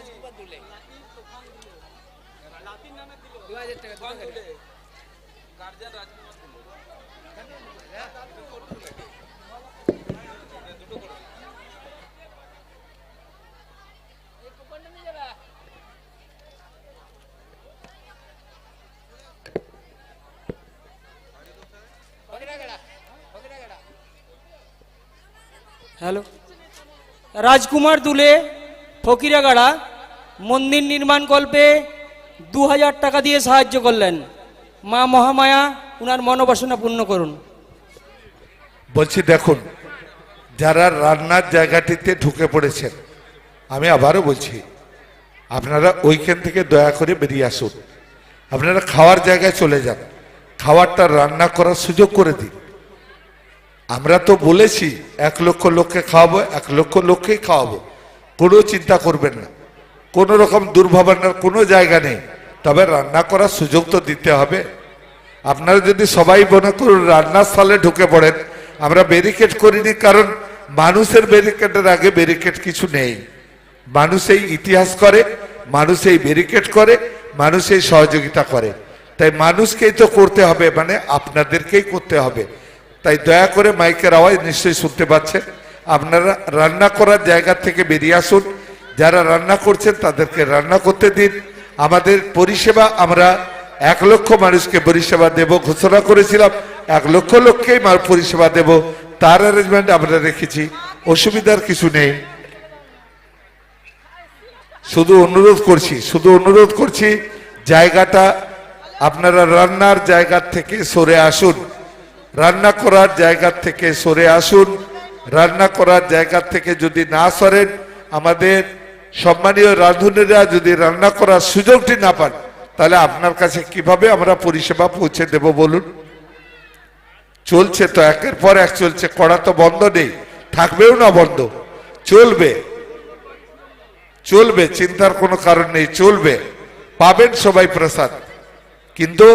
রাজকুমার দুলে দু হাজার টাকা দু হাজার টাকা। গার্জিয়ান রাজকুমার হ্যালো রাজকুমার দুলে ফকিরাগাড়া মন্দির নির্মাণ কল্পে দু হাজার টাকা দিয়ে সাহায্য করলেন। মা মহামায়া, উনার মনোবাসনা পূর্ণ করুন। বলছি, দেখুন, যারা রান্নার জায়গাটিতে ঢুকে পড়েছেন, আমি আবারও বলছি, আপনারা ওইখান থেকে দয়া করে বেরিয়ে আসুন। আপনারা খাওয়ার জায়গায় চলে যান। খাওয়ারটা রান্না করার সুযোগ করে দিন। আমরা তো বলেছি, এক লক্ষ লোককে খাওয়াবো, এক লক্ষ লোককেই খাওয়াবো। কোনো চিন্তা করবেন না। কোনো রকম দুর্ভাবনার কোনো জায়গা নেই। তবে রান্না করার সুযোগ তো দিতে হবে। আপনারা যদি সবাই মনে করুন রান্নার স্থলে ঢুকে পড়েন, আমরা ব্যারিকেড করিনি কারণ মানুষের ব্যারিকেডের আগে ব্যারিকেড কিছু নেই। মানুষ এই ইতিহাস করে, মানুষ এই ব্যারিকেড করে, মানুষ এই সহযোগিতা করে। তাই মানুষকেই তো করতে হবে মানে আপনাদেরকেই করতে হবে। তাই দয়া করে মাইকের আওয়াজ নিশ্চয়ই শুনতে পাচ্ছেন। আপনারা রান্না করার জায়গা থেকে বেরিয়ে আসুন। যারা রান্না করছেন, তাদেরকে রান্না করতে দিন। আমাদের পরিষেবা, আমরা এক লক্ষ মানুষকে পরিষেবা দেব, ঘোষণা করেছিলাম, এক লক্ষ লোককেই পরিষেবা দেব। তার অ্যারেঞ্জমেন্ট আমরা রেখেছি, অসুবিধার কিছু নেই। শুধু অনুরোধ করছি, শুধু অনুরোধ করছি, জায়গাটা আপনারা রান্নার জায়গা থেকে সরে আসুন। রান্না করার জায়গা থেকে সরে আসুন। রান্না করার জায়গা থেকে যদি না সরেন, আমাদের সম্মানীয় রাঁধুনিরা যদি রান্না করার সুযোগটি না পান, তাহলে আপনার কাছে কীভাবে আমরা পরিষেবা পৌঁছে দেব বলুন? চলছে তো, একের পর এক চলছে করা তো বন্ধ নেই, থাকবেও না বন্ধ, চলবে। চলবে, চিন্তার কোনো কারণ নেই, চলবে। পাবেন সবাই প্রসাদ, কিন্তু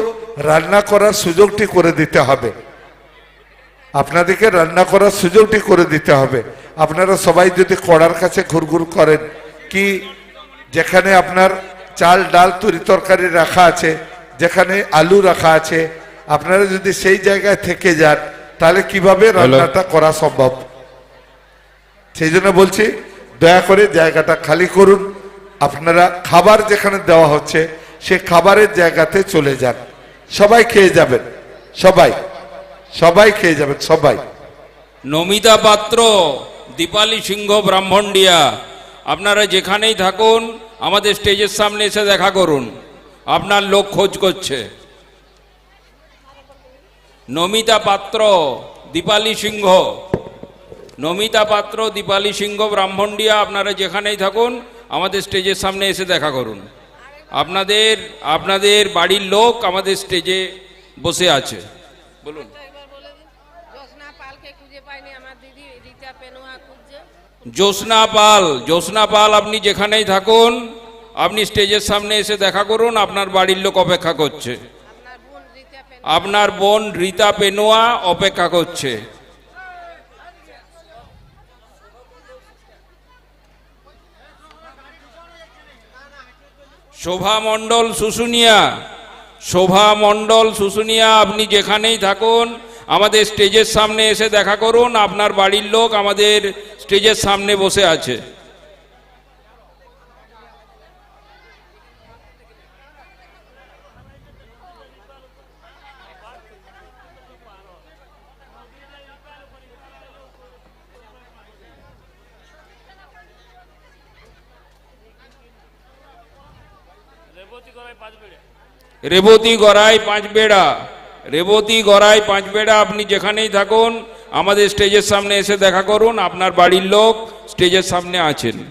রান্না করার সুযোগটি করে দিতে হবে। আপনাদেরকে রান্না করার সুযোগটি করে দিতে হবে। আপনারা সবাই যদি কড়ার কাছে ঘুরঘুর করেন কি যেখানে আপনার চাল ডাল তরি তরকারি রাখা আছে যেখানে আলু রাখা আছে আপনারা যদি সেই জায়গায় থেকে যান তাহলে কীভাবে রান্নাটা করা সম্ভব? সেই জন্য বলছি দয়া করে জায়গাটা খালি করুন। আপনারা খাবার যেখানে দেওয়া হচ্ছে সে খাবারের জায়গাতে চলে যান। সবাই খেয়ে যাবেন সবাই। সবাই খেয়ে যাবেন সবাই। নমিতা পাত্র দীপালি সিংহ ব্রাহ্মণডিয়া। আপনারা যেখানেই থাকুন, আমাদের স্টেজের সামনে এসে দেখা করুন। আপনার লোক খোঁজ করছে। নমিতা পাত্র, দীপালি সিংহ। নমিতা পাত্র, দীপালি সিংহ, ব্রাহ্মণডিয়া, আপনারা যেখানেই থাকুন, আমাদের স্টেজের সামনে এসে দেখা করুন। আপনাদের আপনাদের বাড়ির লোক আমাদের স্টেজে বসে আছে। বলুন একবার বলে দিন জ্যোৎস্না পালকে খুঁজে পাইনি আমার দিদি রিতা পেনুয়া খুঁজছে জ্যোৎস্না পাল জ্যোৎস্না পাল আপনি যেখানেই থাকুন, আপনি স্টেজের সামনে এসে দেখা করুন, আপনার বাড়ির লোক অপেক্ষা করছে। আপনার বোন রিতা পেনুয়া অপেক্ষা করছে। শোভা মণ্ডল শুশুনিয়া, শোভা মণ্ডল শুশুনিয়া, আপনি যেখানেই থাকুন আমাদের স্টেজের সামনে এসে দেখা করুন, আপনার বাড়ির লোক আমাদের স্টেজের সামনে বসে আছে। রেবতী গড়াই পাঁচবেড়া রেবতী গড়াই পাঁচবেড়া, আপনি যেখানেই থাকুন, আমাদের স্টেজের সামনে এসে দেখা করুন, আপনার বাড়ির লোক স্টেজের সামনে আছেন।